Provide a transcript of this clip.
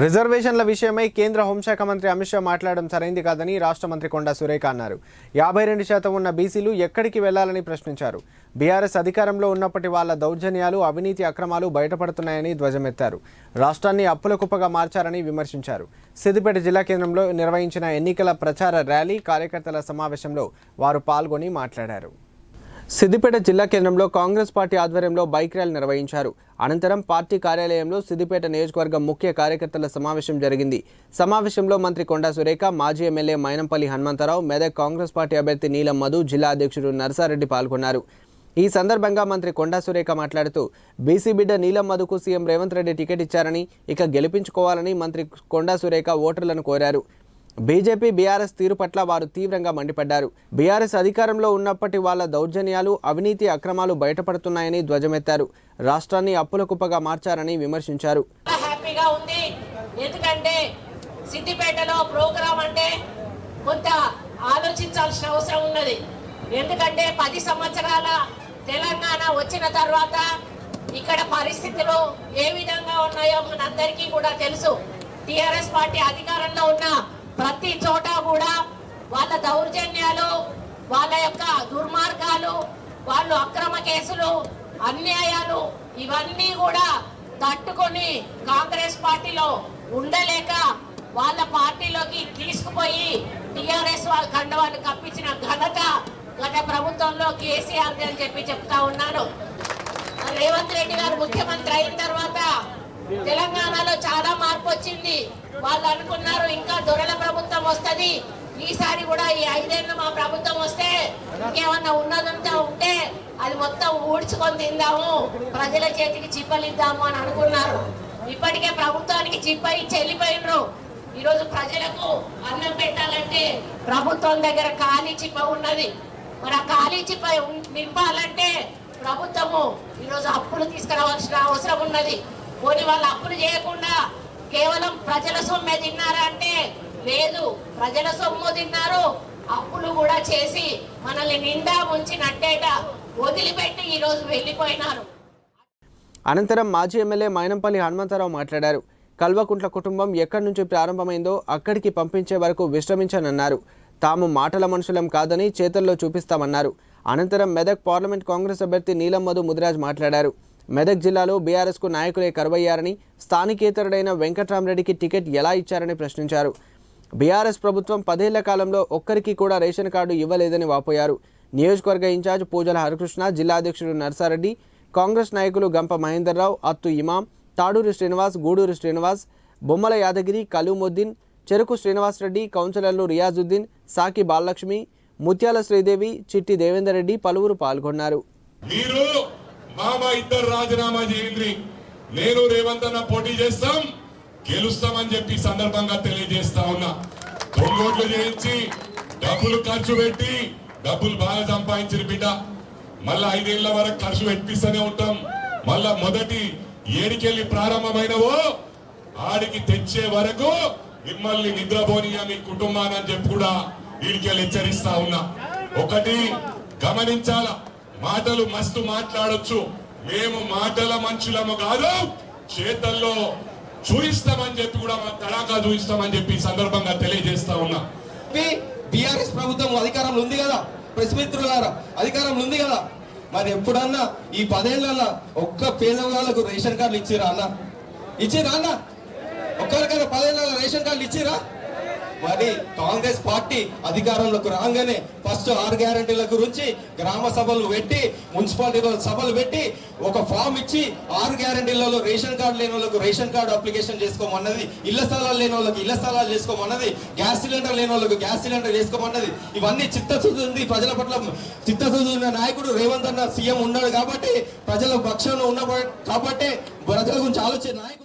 రిజర్వేషన్ల విషయమై కేంద్ర హోంశాఖ మంత్రి అమిత్ షా మాట్లాడడం సరైంది కాదని రాష్ట్ర మంత్రి కొండా సురేఖ అన్నారు. యాభై రెండు శాతం ఉన్న బీసీలు ఎక్కడికి వెళ్ళాలని ప్రశ్నించారు. బీఆర్ఎస్ అధికారంలో ఉన్నప్పటి వాళ్ళ దౌర్జన్యాలు అవినీతి అక్రమాలు బయటపడుతున్నాయని ధ్వజమెత్తారు. రాష్ట్రాన్ని అప్పుల కుప్పగా మార్చారని విమర్శించారు. సిద్దిపేట జిల్లా కేంద్రంలో నిర్వహించిన ఎన్నికల ప్రచార ర్యాలీ కార్యకర్తల సమావేశంలో వారు పాల్గొని మాట్లాడారు. సిద్దిపేట జిల్లా కేంద్రంలో కాంగ్రెస్ పార్టీ ఆధ్వర్యంలో బైక్ ర్యాలీ నిర్వహించారు. అనంతరం పార్టీ కార్యాలయంలో సిద్దిపేట నియోజకవర్గం ముఖ్య కార్యకర్తల సమావేశం జరిగింది. సమావేశంలో మంత్రి కొండా సురేఖ మాజీ ఎమ్మెల్యే మైనంపల్లి హనుమంతరావు మెదక్ కాంగ్రెస్ పార్టీ అభ్యర్థి నీలం మధు జిల్లా అధ్యక్షుడు నరసారెడ్డి పాల్గొన్నారు. ఈ సందర్భంగా మంత్రి కొండా సురేఖ మాట్లాడుతూ బీసీ బిడ్డ నీలం మధుకు సీఎం రేవంత్ రెడ్డి టికెట్ ఇచ్చారని ఇక గెలిపించుకోవాలని మంత్రి కొండా సురేఖ ఓటర్లను కోరారు. బీజేపీ బీఆర్ఎస్ తీరు పట్ల వారు తీవ్రంగా మండిపడ్డారు. బీఆర్ఎస్ అధికారంలో ఉన్నప్పటి వాళ్ళ దౌర్జన్యాలు అవినీతి అక్రమాలు బయటపడుతున్నాయని ధ్వజమెత్తారు. రాష్ట్రాన్ని అప్పుల కుప్పగా మార్చారని విమర్శించారు. హ్యాపీగా ఉంది. ఎందుకంటే సిద్దిపేటలో ప్రోగ్రాం అంటే కొంత ఆలోచించాల్సిన అవసరం ఉన్నది. ఎందుకంటే పది సంవత్సరాల తెలంగాణ వచ్చిన తర్వాత ఇక్కడ పరిస్థితులు ఏ విధంగా ఉన్నాయో మనందరికీ కూడా తెలుసు. టిఆర్ఎస్ పార్టీ అధికారంలో ఉన్న ప్రతి చోట కూడా వాళ్ళ దౌర్జన్యాలు వాళ్ళ యొక్క దుర్మార్గాలు వాళ్ళు అక్రమ కేసులు అన్యాయాలు ఇవన్నీ కూడా తట్టుకొని కాంగ్రెస్ పార్టీలో ఉండలేక వాళ్ళ పార్టీలోకి తీసుకుపోయి టిఆర్ఎస్ వాళ్ళ కండవాన్ని కప్పించిన ఘనత గత ప్రభుత్వంలో కేసీఆర్ అని చెప్పి చెప్తా ఉన్నాను. రేవంత్ రెడ్డి గారు ముఖ్యమంత్రి అయిన తర్వాత తెలంగాణలో చాలా మార్పు వచ్చింది. వాళ్ళు అనుకున్నారు ఇంకా దొరల ప్రభుత్వం వస్తుంది. ఈసారి కూడా ఈ ఐదేళ్ళు మా ప్రభుత్వం వస్తే ఇంకేమన్నా ఉన్నదంతా ఉంటే అది మొత్తం ఊడ్చుకొని తిందాము. ప్రజల చేతికి చిప్పలిద్దాము అని అనుకున్నారు. ఇప్పటికే ప్రభుత్వానికి చిప్ప ఇచ్చి వెళ్ళిపోయినరు ఈరోజు ప్రజలకు అన్నం పెట్టాలంటే ప్రభుత్వం దగ్గర ఖాళీ చిప్ప ఉన్నది. మరి ఆ ఖాళీ చిప్ప నింపాలంటే ప్రభుత్వము ఈరోజు అప్పులు తీసుకురావాల్సిన అవసరం ఉన్నది. పోనీ వాళ్ళు అప్పులు చేయకుండా కేవలం ప్రజల సొమ్మే తిన్నారా అంటే లేదు ప్రజల సొమ్ము తిన్నారు. అప్పులు కూడా చేసి మనల్ని నిండా ముంచినట్టేట వదిలిపెట్టి ఈరోజు వెళ్ళిపోయినారు. అనంతరం మాజీ ఎమ్మెల్యే మైనంపల్లి హనుమంతరావు మాట్లాడారు. కల్వకుంట్ల కుటుంబం ఎక్కడి నుంచి ప్రారంభమైందో అక్కడికి పంపించే వరకు విశ్రమించనన్నారు. తాము మాటల మనుషులం కాదని చేతల్లో చూపిస్తామన్నారు. అనంతరం మెదక్ పార్లమెంట్ కాంగ్రెస్ అభ్యర్థి నీలం మధు ముదిరాజ్ మాట్లాడారు. మెదక్ జిల్లాలో బీఆర్ఎస్కు నాయకులే కరువయ్యారని స్థానికేతరుడైన వెంకట్రామరెడ్డికి టికెట్ ఎలా ఇచ్చారని ప్రశ్నించారు. బీఆర్ఎస్ ప్రభుత్వం పదేళ్ళ కాలంలో ఒక్కరికి కూడా రేషన్ కార్డు ఇవ్వలేదని వాపోయారు. నియోజకవర్గ ఇన్ఛార్జ్ పూజల హరికృష్ణ జిల్లా అధ్యక్షుడు నర్సారెడ్డి కాంగ్రెస్ నాయకులు గంప మహేందర్రావు అత్తు ఇమాం తాడూరి శ్రీనివాస్ గూడూరి శ్రీనివాస్ బొమ్మల యాదగిరి కలుముద్దీన్ చెరుకు శ్రీనివాస్ రెడ్డి కౌన్సిలర్లు రియాజుద్దీన్ సాకి బాలలక్ష్మి ముత్యాల శ్రీదేవి చిట్టి దేవేందర్ రెడ్డి పలువురు పాల్గొన్నారు. బాబా ఇద్దరు రాజీనామా చేయండి. నేను రేవంత్ అన్న పోటీ చేస్తాం గెలుస్తామని చెప్పి సందర్భంగా తెలియజేస్తా ఉన్నా. దొంగోట్లు చేయించి డబ్బులు ఖర్చు పెట్టి డబ్బులు బాగా సంపాదించిన బిడ్డ. మళ్ళా ఐదేళ్ళ వరకు ఖర్చు పెట్టిస్తూనే ఉంటాం. మళ్ళా మొదటి ఏడికెళ్ళి ప్రారంభమైనవో ఆడికి తెచ్చే వరకు మిమ్మల్ని నిద్రపోనియా మీ కుటుంబాన్ని అని చెప్పి కూడా వీడికెళ్ళి హెచ్చరిస్తా ఉన్నా. ఒకటి గమనించాలా? మాటలు మస్తు మాట్లాడొచ్చు. మేము మాటల మనుషులము కాదు చేతల్లో చూయిస్తామని చెప్పి కూడా తడాకా చూయిస్తామని చెప్పి సందర్భంగా తెలియజేస్తా ఉన్నా. బీఆర్ఎస్ ప్రభుత్వం అధికారంలో ఉంది కదా ప్రెస్ మిత్రులారా అధికారంలో ఉంది కదా. మరి ఎప్పుడన్నా ఈ పదేళ్ళ ఒక్క పేదవాళ్ళకు రేషన్ కార్డులు ఇచ్చిరా అన్న? ఇచ్చిరా అన్న? ఒక్కరికైనా పదేళ్ళ రేషన్ కార్డులు ఇచ్చిరా? మరి కాంగ్రెస్ పార్టీ అధికారంలోకి రాగానే ఫస్ట్ ఆరు గ్యారంటీల గురించి గ్రామ సభలు పెట్టి మున్సిపాలిటీలో సభలు పెట్టి ఒక ఫామ్ ఇచ్చి ఆరు గ్యారంటీలలో రేషన్ కార్డు లేని వాళ్ళకు రేషన్ కార్డు అప్లికేషన్ చేసుకోమన్నది ఇళ్ళ స్థలాలు లేని వాళ్ళకి ఇళ్ళ స్థలాలు చేసుకోమన్నది గ్యాస్ సిలిండర్ లేని వాళ్ళకు గ్యాస్ సిలిండర్ చేసుకోమన్నది ఇవన్నీ చిత్తశుద్ధి ఉంది ప్రజల పట్ల. చిత్తశుద్ధి ఉన్న నాయకుడు రేవంత్ అన్న సీఎం ఉన్నాడు కాబట్టి ప్రజల పక్షంలో ఉన్న కాబట్టి ప్రజల గురించి ఆలోచన నాయకుడు